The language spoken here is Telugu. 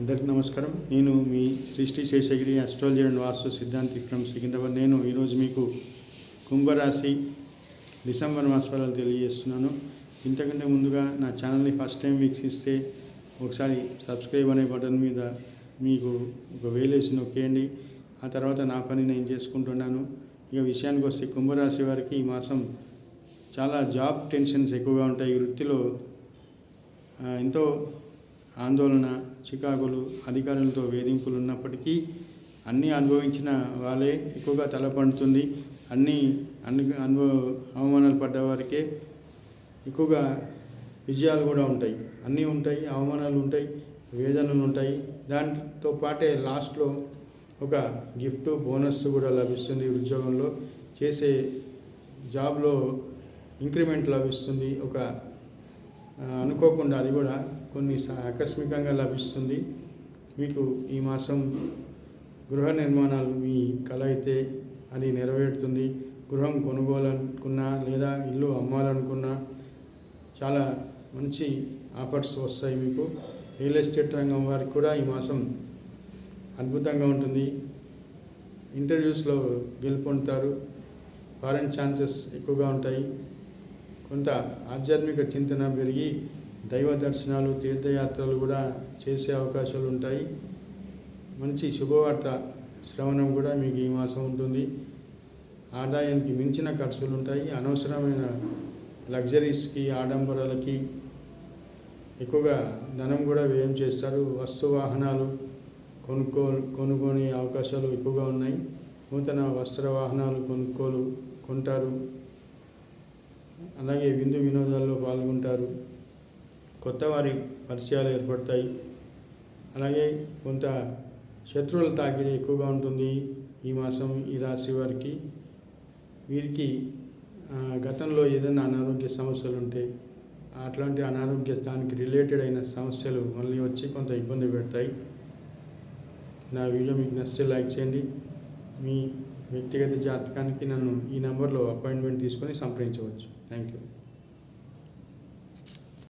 అందరికీ నమస్కారం. నేను మీ సృష్టి శేషగిరి అస్ట్రాలజీ అండ్ వాస్తు సిద్ధాంతి విక్రమ్ సికింద్రాబాద్ నేను ఈరోజు మీకు కుంభరాశి డిసెంబర్ మాస ఫలాలు తెలియజేస్తున్నాను. ఇంతకంటే ముందుగా నా ఛానల్ని ఫస్ట్ టైం వీక్షిస్తే ఒకసారి సబ్స్క్రైబ్ అనే బటన్ మీద మీకు ఒక వేలేసి నొక్కేయండి. ఆ తర్వాత నా పని నేను చేసుకుంటున్నాను. ఇక విషయానికి వస్తే కుంభరాశి వారికి ఈ మాసం చాలా జాబ్ టెన్షన్స్ ఎక్కువగా ఉంటాయి. ఈ వృత్తిలో ఎంతో ఆందోళన చికాకులు అధికారులతో వేధింపులు ఉన్నప్పటికీ అన్నీ అనుభవించిన వాళ్ళే ఎక్కువగా తలపడుతుంది. అన్నీ అన్ని అనుభవ అవమానాలు పడ్డవారికే ఎక్కువగా విజయాలు కూడా ఉంటాయి. అన్నీ ఉంటాయి అవమానాలు ఉంటాయి వేదనలు ఉంటాయి. దాంతో పాటే లాస్ట్లో ఒక గిఫ్ట్ బోనస్ కూడా లభిస్తుంది ఉద్యోగంలో. చేసే జాబ్లో ఇంక్రిమెంట్ లభిస్తుంది. ఒక అనుకోకుండా అది కూడా కొన్ని ఆకస్మికంగా లభిస్తుంది. మీకు ఈ మాసం గృహ నిర్మాణాలు మీ కళ అయితే అది నెరవేరుతుంది. గృహం కొనుగోలనుకున్నా లేదా ఇల్లు అమ్మాలనుకున్నా చాలా మంచి ఆఫర్స్ వస్తాయి మీకు. రియల్ ఎస్టేట్ రంగం వారికి కూడా ఈ మాసం అద్భుతంగా ఉంటుంది. ఇంటర్వ్యూస్లో గెలుపొందుతారు. ఫారెన్ ఛాన్సెస్ ఎక్కువగా ఉంటాయి. కొంత ఆధ్యాత్మిక చింతన పెరిగి దైవ దర్శనాలు తీర్థయాత్రలు కూడా చేసే అవకాశాలు ఉంటాయి. మంచి శుభవార్త శ్రవణం కూడా మీకు ఈ మాసం ఉంటుంది. ఆదాయానికి మించిన ఖర్చులు ఉంటాయి. అనవసరమైన లగ్జరీస్కి ఆడంబరాలకి ఎక్కువగా ధనం కూడా వ్యయం చేస్తారు. వస్తు వాహనాలు కొనుక్కో కొనుక్కొని అవకాశాలు ఎక్కువగా ఉన్నాయి. నూతన వస్త్ర వాహనాలు కొనుక్కోలు కొంటారు. అలాగే విందు వినోదాల్లో పాల్గొంటారు. కొత్త వారి పరిచయాలు ఏర్పడతాయి. అలాగే కొంత శత్రువుల తాకిడి ఎక్కువగా ఉంటుంది ఈ మాసం ఈ రాశి వారికి. వీరికి గతంలో ఏదైనా అనారోగ్య సమస్యలు ఉంటే అట్లాంటి అనారోగ్య దానికి రిలేటెడ్ అయిన సమస్యలు మళ్ళీ వచ్చి కొంత ఇబ్బంది పెడతాయి. నా వీడియో మీకు నచ్చితే లైక్ చేయండి. మీ వ్యక్తిగత జాతకానికి నన్ను ఈ నెంబర్లో అపాయింట్మెంట్ తీసుకొని సంప్రదించవచ్చు. Thank you